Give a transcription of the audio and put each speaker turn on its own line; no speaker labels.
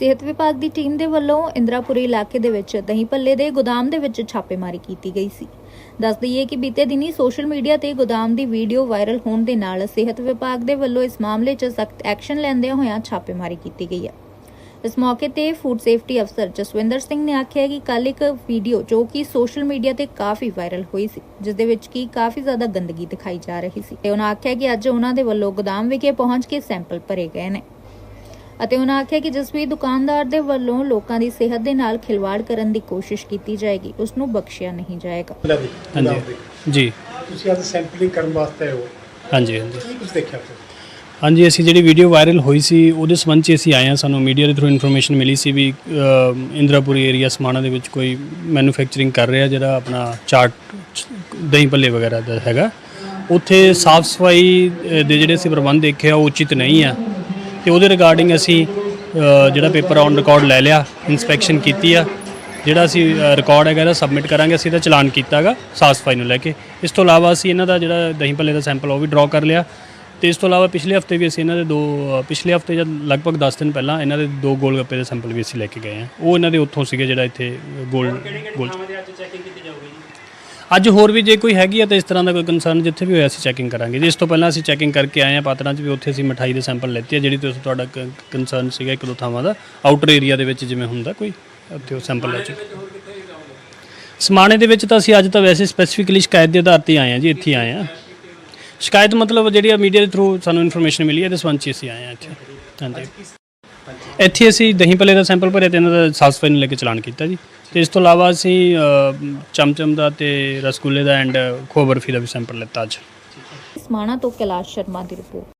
ਸਿਹਤ ਵਿਭਾਗ ਦੀ ਟੀਮ ਦੇ ਵੱਲੋਂ ਇੰਦਰਾਪੁਰੀ ਇਲਾਕੇ ਦੇ ਵਿੱਚ ਦਹੀਂ ਭੱਲੇ ਦੇ ਗੋਦਾਮ ਦੇ ਵਿੱਚ ਛਾਪੇਮਾਰੀ ਕੀਤੀ ਗਈ ਸੀ। ਦੱਸ ਦਈਏ ਕਿ ਬੀਤੇ ਦਿਨੀ ਸੋਸ਼ਲ ਮੀਡੀਆ ਤੇ ਗੋਦਾਮ ਦੀ ਵੀਡੀਓ ਵਾਇਰਲ ਹੋਣ ਦੇ ਨਾਲ ਸਿਹਤ ਵਿਭਾਗ ਦੇ ਵੱਲੋਂ ਇਸ ਮਾਮਲੇ 'ਚ ਸਖਤ ਐਕਸ਼ਨ ਲੈਂਦਿਆਂ ਹੋਇਆਂ ਛਾਪੇਮਾਰੀ ਕੀਤੀ ਗਈ ਹੈ। ਇਸ ਮੌਕੇ ਤੇ ਫੂਡ ਸੇਫਟੀ ਅਫਸਰ ਜਸਵਿੰਦਰ ਸਿੰਘ ਨੇ ਆਖਿਆ ਕਿ ਕੱਲ ਇੱਕ ਵੀਡੀਓ ਜੋ ਕਿ ਸੋਸ਼ਲ ਮੀਡੀਆ ਤੇ ਕਾਫੀ ਵਾਇਰਲ ਹੋਈ ਸੀ, ਜਿਸ ਦੇ ਵਿੱਚ ਕੀ ਕਾਫੀ ਜ਼ਿਆਦਾ ਗੰਦਗੀ ਦਿਖਾਈ ਜਾ ਰਹੀ ਸੀ। ਤੇ ਉਹਨਾਂ ਆਖਿਆ ਕਿ ਅੱਜ ਉਹਨਾਂ ਦੇ ਵੱਲੋਂ ਗੋਦਾਮ ਵਿਖੇ ਪਹੁੰਚ ਕੇ ਸੈਂਪਲ ਭਰੇ ਗਏ ਨੇ। ਅਤੇ ਉਹਨਾਂ ਆਖਿਆ ਕਿ ਜਿਸ ਵੀ ਦੁਕਾਨਦਾਰ ਦੇ ਵੱਲੋਂ ਲੋਕਾਂ ਦੀ ਸਿਹਤ ਦੇ ਨਾਲ ਖਿਲਵਾੜ ਕਰਨ ਦੀ ਕੋਸ਼ਿਸ਼ ਕੀਤੀ ਜਾਏਗੀ ਉਸ ਨੂੰ ਬਖਸ਼ਿਆ ਨਹੀਂ ਜਾਏਗਾ।
ਹਾਂਜੀ। ਜੀ।
ਤੁਸੀਂ ਅੱਜ ਸੈਂਪਲਿੰਗ ਕਰਨ ਵਾਸਤੇ ਆਏ ਹੋ।
ਹਾਂਜੀ ਹਾਂਜੀ।
ਕੀ ਕੁਝ ਦੇਖਿਆ ਫਿਰ
ਹਾਂਜੀ ਅਸੀਂ ਜਿਹੜੀ ਵੀਡੀਓ ਵਾਇਰਲ ਹੋਈ ਸੀ ਉਹਦੇ ਸੰਬੰਧ 'ਚ ਅਸੀਂ ਆਏ ਹਾਂ। ਸਾਨੂੰ ਮੀਡੀਆ ਦੇ ਥਰੂ ਇਨਫੋਰਮੇਸ਼ਨ ਮਿਲੀ ਸੀ ਵੀ ਇੰਦਰਾਪੁਰੀ ਏਰੀਆ ਸਮਾਣਾ ਦੇ ਵਿੱਚ ਕੋਈ ਮੈਨੂਫੈਕਚਰਿੰਗ ਕਰ ਰਿਹਾ ਜਿਹੜਾ ਆਪਣਾ ਚਾਟ ਦਹੀਂ ਭੱਲੇ ਵਗੈਰਾ ਦਾ ਹੈਗਾ। ਉੱਥੇ ਸਾਫ਼ ਸਫ਼ਾਈ ਦੇ ਜਿਹੜੇ ਅਸੀਂ ਪ੍ਰਬੰਧ ਦੇਖੇ ਆ ਉਹ ਉਚਿਤ ਨਹੀਂ ਆ। ਤੇ ਉਹਦੇ ਰਿਗਾਰਡਿੰਗ ਅਸੀਂ ਜਿਹੜਾ ਪੇਪਰ ਔਨ ਰਿਕਾਰਡ ਲੈ ਲਿਆ ਇਨਸਪੈਕਸ਼ਨ ਕੀਤੀ ਆ। ਜਿਹੜਾ ਅਸੀਂ ਰਿਕਾਰਡ ਹੈਗਾ ਇਹਦਾ ਸਬਮਿਟ ਕਰਾਂਗੇ, ਅਸੀਂ ਇਹਦਾ ਚਲਾਨ ਕੀਤਾਗਾ ਸਾਫ਼ ਸਫ਼ਾਈ ਨੂੰ ਲੈ ਕੇ। ਇਸ ਤੋਂ ਇਲਾਵਾ ਅਸੀਂ ਇਹਨਾਂ ਦਾ ਜਿਹੜਾ ਦਹੀਂ ਭੱਲੇ ਦਾ ਸੈਂਪਲ ਉਹ ਵੀ ਡਰਾ ਕਰ ਲਿਆ। ਤੇ ਇਸ ਤੋਂ ਇਲਾਵਾ ਪਿਛਲੇ ਹਫ਼ਤੇ ਵੀ ਅਸੀਂ ਇਹਨਾਂ ਦੇ ਦੋ ਪਿਛਲੇ ਹਫ਼ਤੇ ਜਾਂ ਲਗਭਗ 10 ਦਿਨ ਪਹਿਲਾਂ ਇਹਨਾਂ ਦੇ ਦੋ ਗੋਲ ਗੱਪੇ ਦੇ ਸੈਂਪਲ ਵੀ ਅਸੀਂ ਲੈ ਕੇ ਗਏ ਹਾਂ ਉਹ ਇਹਨਾਂ ਦੇ ਉੱਥੋਂ ਸੀਗੇ ਜਿਹੜਾ ਇੱਥੇ ਗੋਲ ਗੋਲ ਅੱਜ ਅੱਜ ਹੋਰ ਵੀ ਜੇ ਕੋਈ ਹੈਗੀ ਆ ਤਾਂ ਇਸ ਤਰ੍ਹਾਂ ਦਾ ਕੋਈ ਕੰਸਰਨ ਜਿੱਥੇ ਵੀ ਹੋਇਆ ਅਸੀਂ ਚੈਕਿੰਗ ਕਰਾਂਗੇ। ਜੀ, ਇਸ ਤੋਂ ਪਹਿਲਾਂ ਅਸੀਂ ਚੈਕਿੰਗ ਕਰਕੇ ਆਏ ਆ ਪਾਤਰਾਂ 'ਚ ਵੀ ਉੱਥੇ ਅਸੀਂ ਮਠਾਈ ਦੇ ਸੈਂਪਲ ਲੈਤੇ ਆ, ਜਿਹੜੀ ਤੁਸੀਂ ਤੁਹਾਡਾ ਕੰਸਰਨ ਸੀਗਾ ਇੱਕ ਦੋ ਥਾਵਾਂ ਦਾ। ਆਊਟਰ ਏਰੀਆ ਦੇ ਵਿੱਚ ਜਿਵੇਂ ਹੁੰਦਾ ਕੋਈ, ਉੱਥੇ ਉਹ ਸੈਂਪਲ ਲੈ ਚੁੱਕੇ ਸਮਾਣੇ ਦੇ ਵਿੱਚ ਤਾਂ ਅਸੀਂ ਅੱਜ ਤਾਂ ਵੈਸੇ ਸਪੈਸੀਫਿਕਲੀ ਸ਼ਿਕਾਇਤ ਦੇ ਆਧਾਰ ਤੇ ਆਏ ਆ ਜੀ, ਇੱਥੇ ਆਏ ਆ ਸ਼ਿਕਾਇਤ ਮਤਲਬ ਜਿਹੜੀ ਆ ਮੀਡੀਆ ਦੇ ਥਰੂ ਸਾਨੂੰ ਇਨਫੋਰਮੇਸ਼ਨ ਮਿਲੀ ਹੈ ਇਹਦੇ ਸੰਬੰਧ 'ਚ ਅਸੀਂ ਆਏ ਆ ਇੱਥੇ। ਹਾਂਜੀ। ਇੱਥੇ ਅਸੀਂ ਦਹੀਂ ਭੱਲੇ ਦਾ ਸੈਂਪਲ ਭਰਿਆ ਤੇ ਇਹਨਾਂ ਦਾ ਸਾਫ਼ ਸਫ਼ਾਈ ਨੂੰ ਲੈ ਕੇ ਚਲਾਨ ਕੀਤਾ ਜੀ। ਤੇ ਇਸ ਤੋਂ ਇਲਾਵਾ ਅਸੀਂ ਚਮਚਮ ਦਾ ਤੇ ਰਸਗੁੱਲੇ ਦਾ ਐਂਡ ਖੋਬਰਫੀ ਦਾ ਵੀ ਸੈਂਪਲ ਲਿੱਤਾ ਅੱਜ।
ਸਮਾਣਾ ਤੋਂ ਕੈਲਾਸ਼ ਸ਼ਰਮਾ ਦੀ ਰਿਪੋਰਟ।